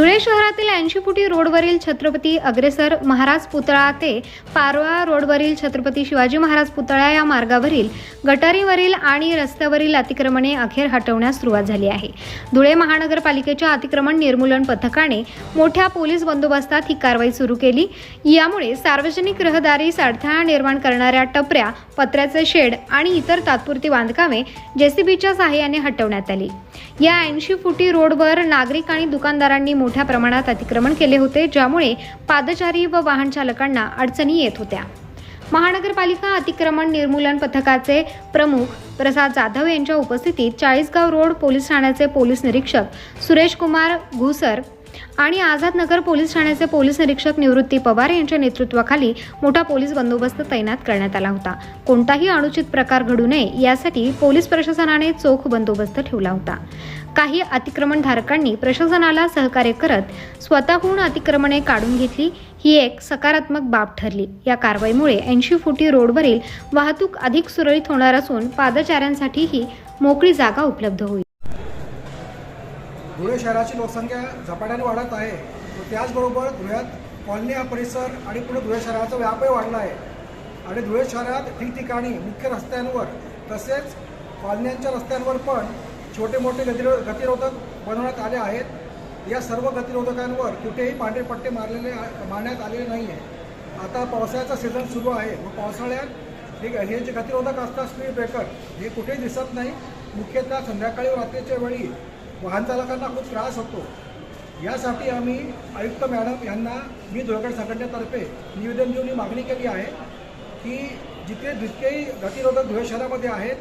धुळे शहरातील ऐंशी फुटी रोडवरील छत्रपती अग्रेसर महाराज पुतळा ते पारवा रोडवरील छत्रपती शिवाजी महाराज पुतळा या मार्गावरील गटारीवरील आणि रस्त्यावरील अतिक्रमणे अखेर हटवण्यास सुरुवात झाली आहे. धुळे महानगरपालिकेच्या अतिक्रमण निर्मूलन पथकाने मोठ्या पोलीस बंदोबस्तात ही कारवाई सुरू केली. यामुळे सार्वजनिक रहदारीस अडथळा निर्माण करणाऱ्या टपऱ्या पत्र्याचे शेड आणि इतर तात्पुरती बांधकामे जेसीबीच्या सहाय्याने हटवण्यात आली. या ऐंशी फुटी रोडवर नागरिक आणि दुकानदारांनी मोठ्या प्रमाणात अतिक्रमण केले होते ज्यामुळे पादचारी व वाहन चालकांना अडचणी येत होत्या. महानगरपालिका अतिक्रमण निर्मूलन पथकाचे प्रमुख प्रसाद जाधव यांच्या उपस्थितीत चाळीसगाव रोड पोलीस ठाण्याचे पोलीस निरीक्षक सुरेश कुमार घुसर आणि आझाद नगर पोलीस ठाण्याचे पोलीस निरीक्षक निवृत्ती पवार यांच्या नेतृत्वाखाली मोठा पोलीस बंदोबस्त तैनात करण्यात आला होता. कोणताही अनुचित प्रकार घडू नये यासाठी पोलीस प्रशासनाने चोख बंदोबस्त ठेवला होता. काही अतिक्रमणधारकांनी प्रशासनाला सहकार्य करत स्वतःहून अतिक्रमणे काढून घेतली ही एक सकारात्मक बाब ठरली. या कारवाईमुळे ऐंशी फुटी रोडवरील वाहतूक अधिक सुरळीत होणार असून पादचाऱ्यांसाठीही मोकळी जागा उपलब्ध होईल. धुळे शहराची लोकसंख्या झपाट्याने वाढत आहे. व त्याचबरोबर धुळ्यात कॉलनी हा परिसर आणि पुढे धुळे शहराचा व्यापही वाढला आहे. आणि धुळे शहरात ठिकठिकाणी मुख्य रस्त्यांवर तसेच कॉलन्यांच्या रस्त्यांवर पण छोटे मोठे गतिरो गतिरोधक बनवण्यात आले आहेत. या सर्व गतिरोधकांवर कुठेही पांढरे पट्टे मारलेले मारण्यात आलेले नाही आहे आता पावसाळ्याचा सीझन सुरू आहे. व पावसाळ्यात हे हे जे गतिरोधक असतात स्पीड ब्रेकर हे कुठेही दिसत नाही. मुख्यतः संध्याकाळी रात्रीच्या वेळी वाहन चालकांना खूप त्रास होतो. यासाठी आम्ही आयुक्त मॅडम यांना मी धुळगड संघटनेतर्फे निवेदन देऊन ही मागणी केली आहे की जिथे जितकेही गतिरोधक धुळे शहरामध्ये आहेत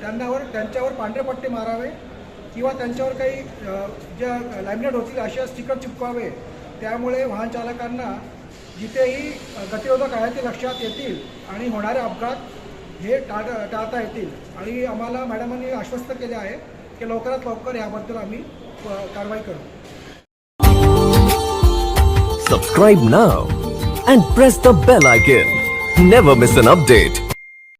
त्यांनावर त्यांच्यावर पांढरे पट्टे मारावे किंवा त्यांच्यावर काही ज्या लॅमिनेट होतील असे स्टिकर चिपकावे. त्यामुळे वाहन चालकांना जिथेही गतिरोधक आहे ते लक्षात येतील आणि होणारे अपघात हे टाळ टाळता येतील. आणि आम्हाला मॅडमांनी आश्वस्त केले आहे की लवकरात लवकर याबद्दल आम्ही अ, कारवाई करू Subscribe now and press the bell icon. Never miss an update.